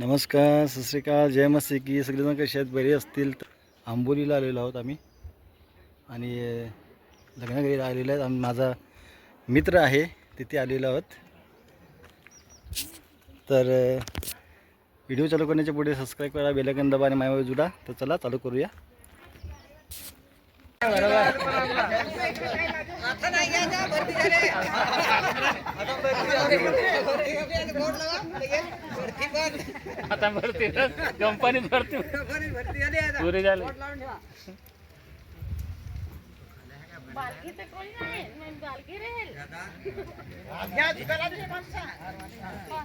नमस्कार सत जय मस्ती की. सगळेजण कसे आहेत? बरे असतील तर. आंबोलीला आलेलो आहोत आम्ही. आणि अ, लग्नाघरी आलेलो आहेत. आम्ही माझा मित्र आहे तिथे आलेलो आहोत. तर व्हिडिओ चालू करण्याच्या पुढे सबस्क्राईब करा बेलायकन दबा आणि मायावर जुडा. तर चला चालू करूया. आता भरती कंपनीत भरती पुरे झाले. बालकी तर कोणी नाही मग बालकी राहील. अरे मामा,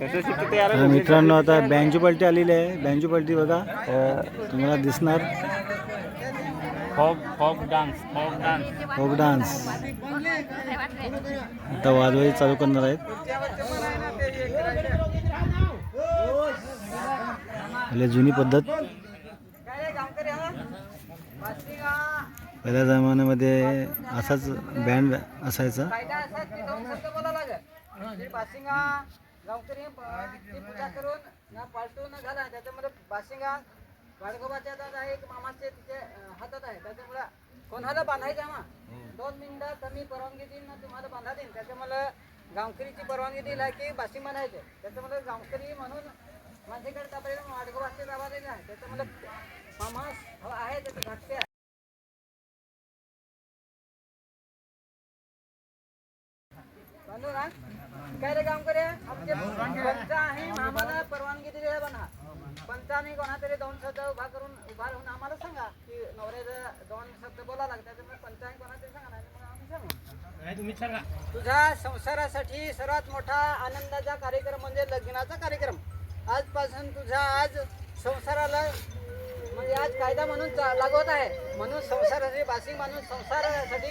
मित्रांनो आता बँजू पलटी आलेली आहे. बँजू पलटी बघा. तुम्हाला दिसणार. फॉक डान्स आता वाजवाई चालू करणार आहेत. जुनी पद्धत. पहिल्या जमान्यामध्ये असाच बँड असायचा. गावकरी ती पूजा करून ना पालटून झाला त्याच्यामध्ये बाशिंगा वाडगोबाच्या हातात आहे एक मामाचे तिचे अं, हातात आहे. त्याच्यामुळे कोणाला बांधायचं मा दोन मिनिटं कमी परवानगी देईन ना तुम्हाला बांधा देईन. त्याच्यामुळे गावकरीची परवानगी दिली आहे की बाशिंग बांधायचे त्याच्यामुळे गावकरी म्हणून माझ्याकडे तापर्यंत वाडगोबाचे दाबा दिले आहे. त्याच्यामुळे मामा आहे त्याचे धाकटे ना काय रे काम करे? आमचे पंच आहे आम्हाला परवानगी दिली आहे बना पंचाने कोणातरी दोन शब्द उभा करून उभा राहून आम्हाला सांगा की नवऱ्याचं दोन शब्द बोला लागतात त्याच्यामुळे पंचाने कोणातरी सांगा नाही मग आम्ही सांगू. तुझ्या संसारासाठी सर्वात मोठा आनंदाचा कार्यक्रम म्हणजे लग्नाचा कार्यक्रम. आजपासून तुझ्या आज संसाराला म्हणजे आज कायदा म्हणून चा- लागू होत आहे. म्हणून संसारासाठी बासिंग माणूस संसारासाठी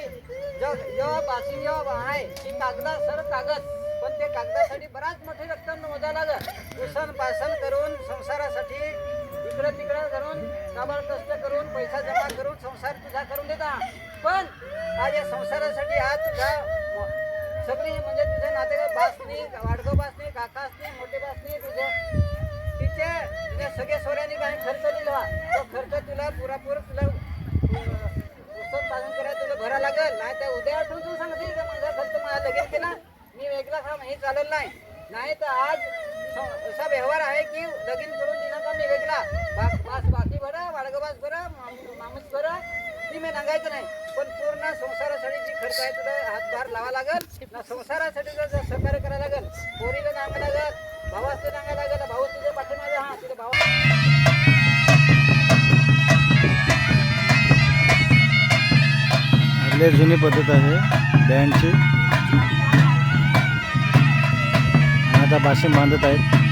जग जेव्हा बासिंग जेव्हा आहे. ती कागदा सर कागद. पण ते कागदासाठी बराच मोठी रक्कम मोजा लागत उसन पासन करून संसारासाठी इकडं तिकडं करून काबाड कष्ट करून पैसा जमा करून संसार तुझा करून देता. पण आज या संसारासाठी आज तुझा सगळी म्हणजे तुझ्या नातेवाईक बासनी वाडगो बासनी काका असणे मोठे बासनी तुझे तुझ्या सगळ्या सोऱ्यांनी काही खर्च दिला तो खर्च तुला पुरापूर तुला पुस्तक पालन करायला तुला भरा लागेल. नाही तर उद्या आठवून तू सांगते का माझा खर्च मला लगेच केला? मी वेगळा काम हे चालेल नाही नाही. तर आज स- असा व्यवहार आहे की लगीन करून दिला का मी वेगळा? बास बाकी भरा वाडगबास बरं माम- माणूस बरं ती मी सांगायचं नाही. पण पूर्ण संसारासाठी जी खर्च आहे तुला हातभार लावा लागेल. ना संसारासाठी जर जर सहकार्य करायला लागेल. पोरीला सांगा लागेल भावाचं सांगा लागेल भाऊ तुझ्या आपल्या जुनी पद्धत आहे बँडची. आता भाषण बांधत आहेत.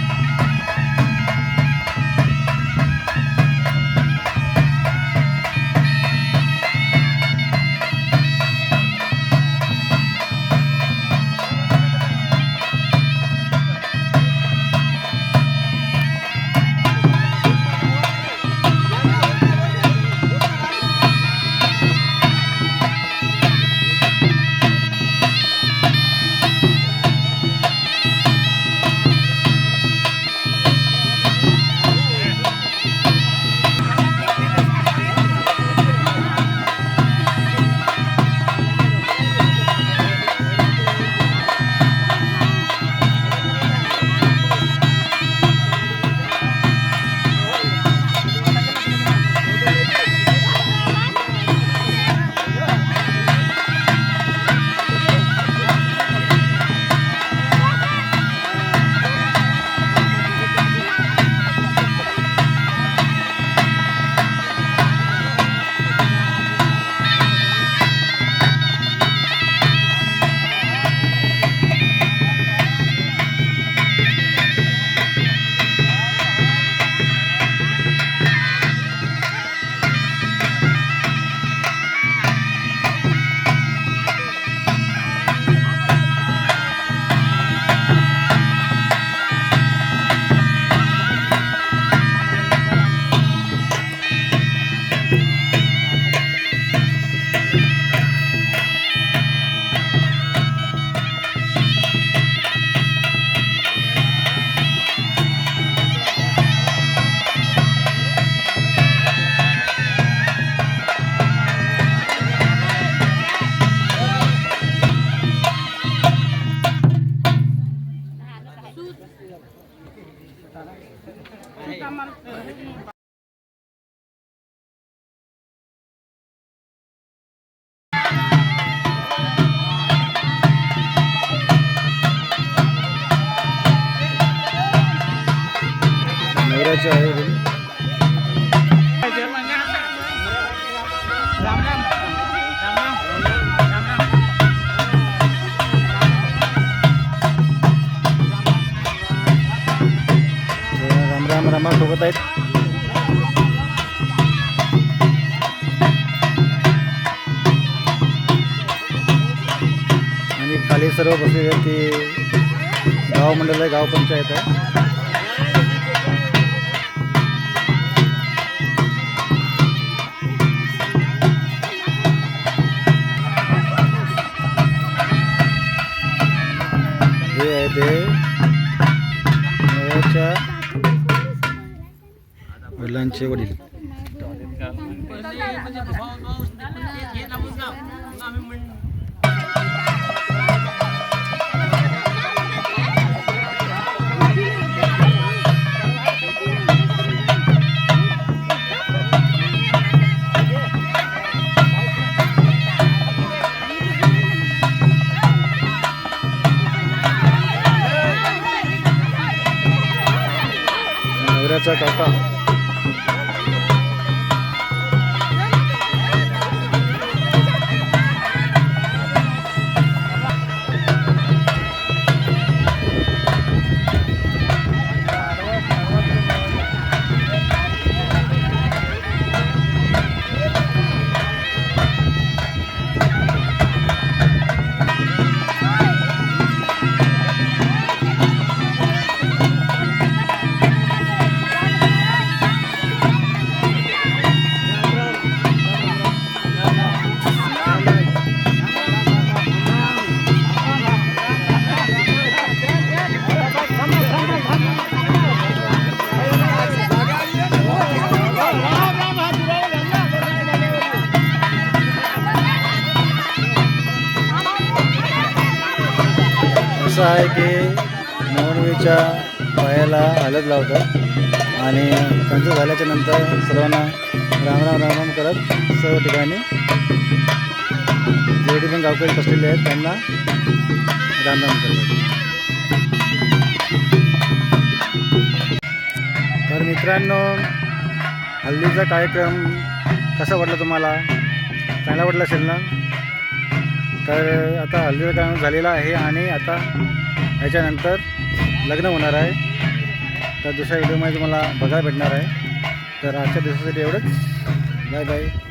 राम आहेत. आणि खाली सर्व बसलेले ते गाव मंडळ आहे गाव पंचायत आहे. हे आहे ते नवरच्या वडिलांचे वडील नवऱ्याचा काका असं आहे की नवनवीच्या पायाला हलत लावतात आणि त्यांचं झाल्याच्यानंतर सर्वांना राम राम करत सर्व ठिकाणी जेवढे पण गावकरी बसलेले आहेत त्यांना राम राम करतात. तर मित्रांनो हल्लीचा कार्यक्रम कसा वाटला तुम्हाला? चांगला वाटला असेल ना? तर आता हल्दीचा कार्यक्रम झालेला आहे आणि आता याच्यानंतर लग्न होणार आहे. तर दुसऱ्या व्हिडिओमध्ये तुम्हाला बघायला भेटणार आहे. तर आजच्या दिवसासाठी एवढंच. Bye bye.